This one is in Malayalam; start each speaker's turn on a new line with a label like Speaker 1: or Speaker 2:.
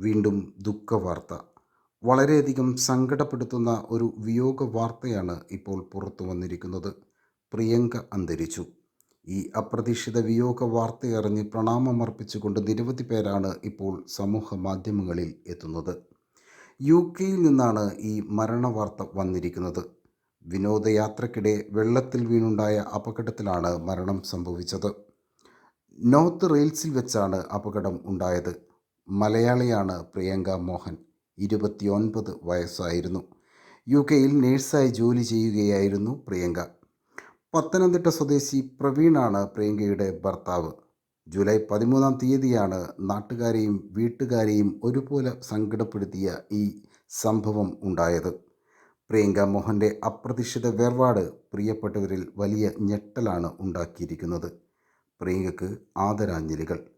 Speaker 1: വീണ്ടും ദുഃഖവാർത്ത. വളരെയധികം സങ്കടപ്പെടുത്തുന്ന ഒരു വിയോഗ വാർത്തയാണ് ഇപ്പോൾ പുറത്തു വന്നിരിക്കുന്നത്. പ്രിയങ്ക അന്തരിച്ചു. ഈ അപ്രതീക്ഷിത വിയോഗ വാർത്തയറിഞ്ഞ് പ്രണാമമർപ്പിച്ചുകൊണ്ട് നിരവധി പേരാണ് ഇപ്പോൾ സമൂഹ മാധ്യമങ്ങളിൽ എത്തുന്നത്. യു കെയിൽ നിന്നാണ് ഈ മരണവാർത്ത വന്നിരിക്കുന്നത്. വിനോദയാത്രക്കിടെ വെള്ളത്തിൽ വീണുണ്ടായ അപകടത്തിലാണ് മരണം സംഭവിച്ചത്. നോർത്ത് റെയിൽസിൽ വെച്ചാണ് അപകടം ഉണ്ടായത്. മലയാളിയാണ് പ്രിയങ്ക മോഹൻ. ഇരുപത്തിയൊൻപത് വയസ്സായിരുന്നു. യു കെയിൽ നേഴ്സായി ജോലി ചെയ്യുകയായിരുന്നു പ്രിയങ്ക. പത്തനംതിട്ട സ്വദേശി പ്രവീണാണ് പ്രിയങ്കയുടെ ഭർത്താവ്. ജൂലൈ പതിമൂന്നാം തീയതിയാണ് നാട്ടുകാരെയും വീട്ടുകാരെയും ഒരുപോലെ സങ്കടപ്പെടുത്തിയ ഈ സംഭവം ഉണ്ടായത്. പ്രിയങ്ക മോഹന്റെ അപ്രതീക്ഷിത വേർപാട് പ്രിയപ്പെട്ടവരിൽ വലിയ ഞെട്ടലാണ് ഉണ്ടാക്കിയിരിക്കുന്നത്. പ്രിയങ്കക്ക് ആദരാഞ്ജലികൾ.